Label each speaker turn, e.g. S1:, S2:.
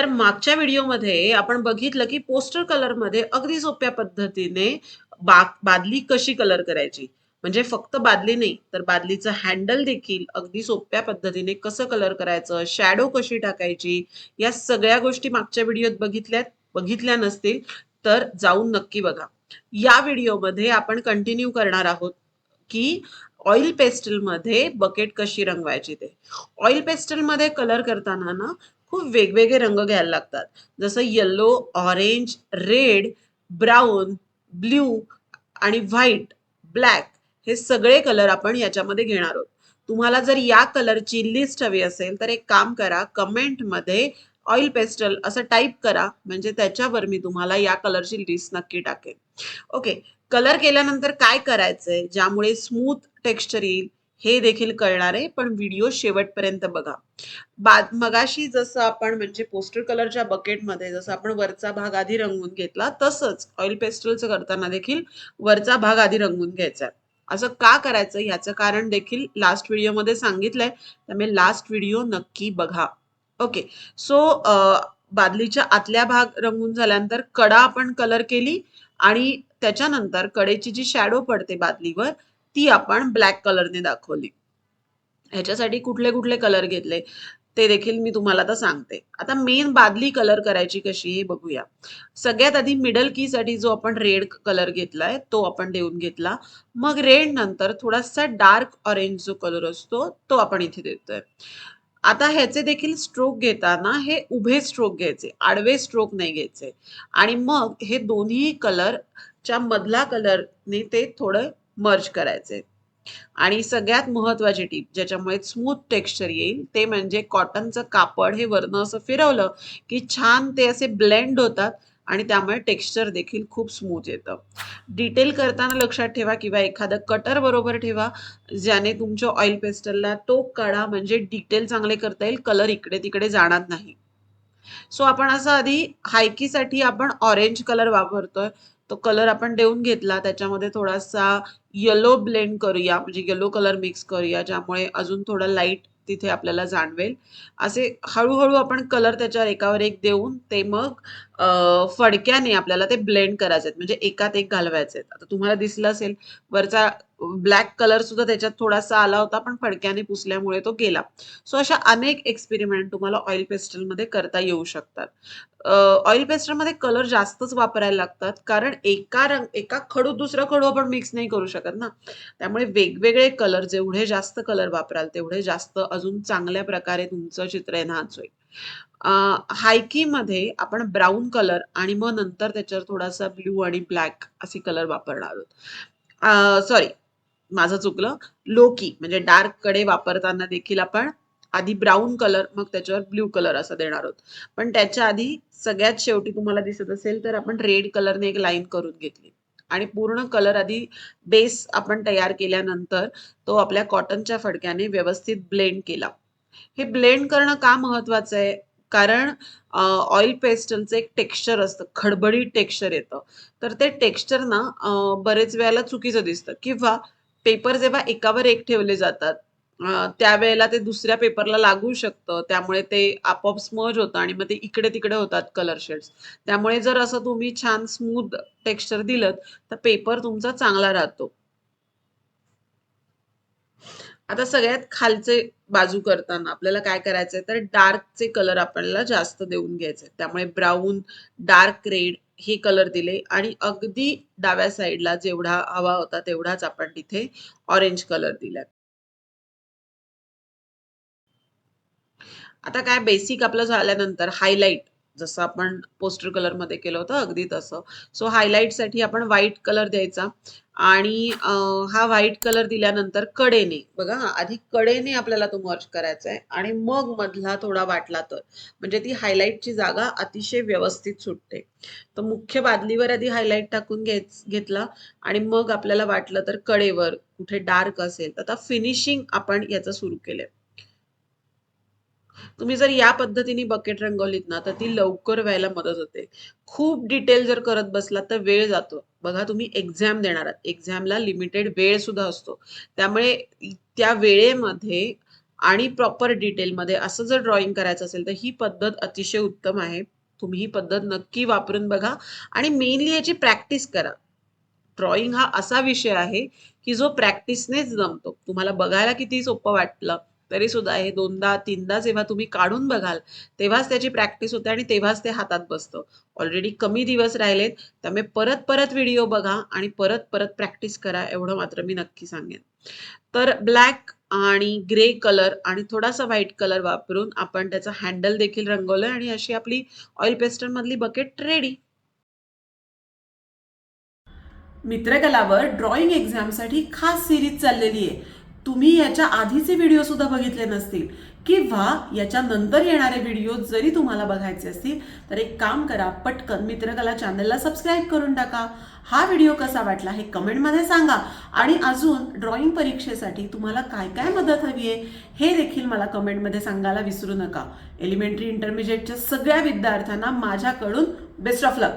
S1: तर मागच्या व्हिडिओमध्ये आपण बघितलं की पोस्टर कलरमध्ये अगदी सोप्या पद्धतीने बा बादली कशी कलर करायची? म्हणजे फक्त बादली नाही तर बादलीचं हँडल देखील अगदी सोप्या पद्धतीने कसं कलर करायचं? शॅडो कशी टाकायची? या सगळ्या गोष्टी मागच्या व्हिडिओत बघितल्यात बघितल्या नसतील तर जाऊन नक्की बघा. या व्हिडिओमध्ये आपण कंटिन्यू करणार आहोत की ऑइल पेस्टलमध्ये बकेट कशी रंगवायची ते. ऑइल पेस्टलमध्ये कलर करताना ना खूप वेगवेगळे रंग घ्यायला लागतात. जसं yellow orange red brown blue आणि व्हाईट ब्लॅक हे सगळे कलर आपण याच्यामध्ये घेणार आहोत. तुम्हाला जर या कलरची लिस्ट हवी असेल तर एक काम करा कमेंटमध्ये ऑइल पेस्टल असं टाईप करा म्हणजे त्याच्यावर मी तुम्हाला या कलरची लिस्ट नक्की टाकेन. ओके कलर केल्यानंतर काय करायचंय? ज्यामुळे स्मूथ टेक्स्चर येईल हे देखील कळणार आहे पण व्हिडिओ शेवटपर्यंत बघा. बाद मगाशी जसं आपण म्हणजे पोस्टर कलरच्या बकेटमध्ये जसं आपण वरचा भाग आधी रंगवून घेतला तसंच ऑइल पेस्टलचं करताना देखील वरचा भाग आधी रंगवून घ्यायचा आहे. असं का करायचं? याचं कारण देखील लास्ट व्हिडिओमध्ये सांगितलंय. त्यामुळे लास्ट व्हिडिओ नक्की बघा. ओके सो बादलीच्या आतल्या भाग रंगून झाल्यानंतर कडा आपण कलर केली आणि त्याच्यानंतर कडेची जी शॅडो पडते बादलीवर ती आपण ब्लॅक कलरने दाखवली. ह्याच्यासाठी कुठले कुठले कलर घेतले ते देखील मी तुम्हाला आता सांगते. आता मेन बादली कलर करायची कशी हे बघूया. सगळ्यात आधी मिडल की साठी जो आपण रेड कलर घेतलाय तो आपण देऊन घेतला. मग रेड नंतर थोडासा डार्क ऑरेंज जो कलर असतो तो आपण इथे देतोय. आता ह्याचे देखील स्ट्रोक घेताना हे उभे स्ट्रोक घ्यायचे आडवे स्ट्रोक नाही घ्यायचे. आणि मग हे दोन्ही कलरच्या मधला कलरने ते थोडं मर्ज करायचे. आणि सगळ्यात महत्वाची टीप ज्याच्यामुळे स्मूथ टेक्स्चर येईल ते म्हणजे कॉटनचं कापड हे वरनं असं फिरवलं की छान ते असे ब्लेंड होतात आणि त्यामुळे टेक्स्चर देखील खूप स्मूथ येतं. डिटेल करताना लक्षात ठेवा किंवा एखादं कटर बरोबर ठेवा ज्याने तुमच्या ऑइल पेस्टलला तो काढा म्हणजे डिटेल चांगले करता येईल कलर इकडे तिकडे जाणार नाही. सो आपण असं आधी हायकीसाठी आपण ऑरेंज कलर वापरतोय. तो कलर आपण देऊन घेतला त्याच्यामध्ये थोडासा येलो ब्लेंड करूया म्हणजे येलो कलर मिक्स करूया ज्यामुळे अजून थोडं लाइट तिथे आपल्याला जाणवेल. असे हळूहळू आपण कलर त्याच्यावर एकावर एक देऊन ते मग फडक्याने आपल्याला ते ब्लेंड करायचे आहेत म्हणजे एकात एक घालवायचे आहेत आता तुम्हाला दिसलं असेल वरचा ब्लॅक कलर सुद्धा त्याच्यात थोडासा आला होता पण फडक्याने पुसल्यामुळे तो गेला. सो अशा अनेक एक्सपेरिमेंट तुम्हाला ऑइल पेस्टलमध्ये करता येऊ शकतात. ऑइल पेस्टलमध्ये कलर जास्तच वापरायला लागतात कारण एका रंग एका खडू दुसरा खडू आपण मिक्स नाही करू शकत ना. त्यामुळे वेगवेगळे कलर जेवढे जास्त कलर वापराल तेवढे जास्त अजून चांगल्या प्रकारे तुमचं चित्र एनहान्स होईल. हायकीमध्ये आपण ब्राऊन कलर आणि मग नंतर त्याच्यावर थोडासा ब्ल्यू आणि ब्लॅक असे कलर वापरणार आहोत. सॉरी माझं चुकलं. लोकी म्हणजे डार्ककडे वापरताना देखील आपण आधी ब्राऊन कलर मग त्याच्यावर ब्ल्यू कलर असं देणार आहोत. पण त्याच्या आधी सगळ्यात शेवटी तुम्हाला दिसत असेल तर आपण रेड कलरने एक लाईन करून घेतली. आणि पूर्ण कलर आधी बेस आपण तयार केल्यानंतर तो आपल्या कॉटनच्या फडक्याने व्यवस्थित ब्लेंड केला. हे ब्लेंड करणं का महत्वाचं आहे? कारण ऑइल पेस्टलचं एक टेक्स्चर असतं खडबडीत टेक्स्चर येतं. तर ते टेक्स्चर ना बरेच वेळेला चुकीचं दिसतं. किंवा पेपर जेव्हा एकावर एक ठेवले जातात त्यावेळेला ते दुसऱ्या पेपरला लागू शकतं. त्यामुळे ते आपोआप स्मज होतं आणि मग ते इकडे तिकडे होतात कलर शेड्स त्यामुळे जर असं तुम्ही छान स्मूथ टेक्स्चर दिलं तर पेपर तुमचा चांगला राहतो. आता सगळ्यात खालचे बाजू करताना आपल्याला काय करायचंय? तर डार्कचे कलर आपल्याला जास्त देऊन घ्यायचे त्यामुळे ब्राऊन डार्क रेड हे कलर दिले आणि अगदी डाव्या साईडला जेवढा हवा होता तेवढाच आपण तिथे ऑरेंज कलर दिला आता काय बेसिक आपलं झाल्यानंतर हायलाइट जसं आपण पोस्टर कलरमध्ये केलं होतं अगदी तसं. सो हायलाइटसाठी आपण व्हाईट कलर द्यायचा. आणि हा व्हाईट कलर दिल्यानंतर कडेने बघा हा, आधी कडेने आपल्याला तो मर्ज करायचा आहे आणि मग मधला थोडा वाटला तर. म्हणजे ती हायलाईटची जागा अतिशय व्यवस्थित सुटते. तर मुख्य बादलीवर आधी हायलाईट टाकून घेत घेतला आणि मग आपल्याला वाटलं तर कडेवर कुठे डार्क असेल तर आता फिनिशिंग आपण याचं सुरू केलंय. तुम्ही जर या पद्धतीने बकेट रंगवलीत ना तर ती लवकर व्हायला मदत होते. खूप डिटेल जर करत बसलात तर वेळ जातो. बघा तुम्ही एक्झाम देणार आहात. एक्झामला लिमिटेड वेळ सुद्धा असतो. त्यामुळे त्या वेळेमध्ये आणि प्रॉपर डिटेलमध्ये असं जर ड्रॉइंग करायचं असेल तर ही पद्धत अतिशय उत्तम आहे. तुम्ही ही पद्धत नक्की वापरून बघा. आणि मेनली याची प्रॅक्टिस करा. ड्रॉइंग हा असा विषय आहे की जो प्रॅक्टिसनेच जमतो. तुम्हाला बघायला किती सोपं वाटलं तरी सुद्धा हे दोनदा तीनदा जेव्हा तुम्ही काढून बघाल तेव्हाच त्याची प्रॅक्टिस होते आणि तेव्हाच ते हातात बसतं. ऑलरेडी कमी दिवस राहिलेत त्यामुळे परत परत व्हिडिओ बघा आणि परत परत प्रॅक्टिस करा एवढं मात्र मी नक्की सांगेन. तर ब्लॅक आणि ग्रे कलर आणि थोडासा व्हाईट कलर वापरून आपण त्याचं हँडल देखील रंगवलंय आणि अशी आपली ऑइल पेस्टर मधली बकेट रेडी मित्रकलावर ड्रॉइंग एक्झामसाठी खास सिरीज चाललेली आहे. तुम्ही याच्या आधीचे व्हिडिओ सुद्धा बघितले नसतील किंवा याच्या नंतर येणारे व्हिडिओ जरी तुम्हाला बघायचे असतील तर एक काम करा पटकन मित्रकला चॅनलला सबस्क्राईब करून टाका. हा व्हिडिओ कसा वाटला हे कमेंटमध्ये सांगा. आणि अजून ड्रॉइंग परीक्षेसाठी तुम्हाला काय काय मदत हवी आहे हे देखील मला कमेंटमध्ये सांगायला विसरू नका. एलिमेंटरी इंटरमिजिएटच्या सगळ्या विद्यार्थ्यांना माझ्याकडून बेस्ट ऑफ लक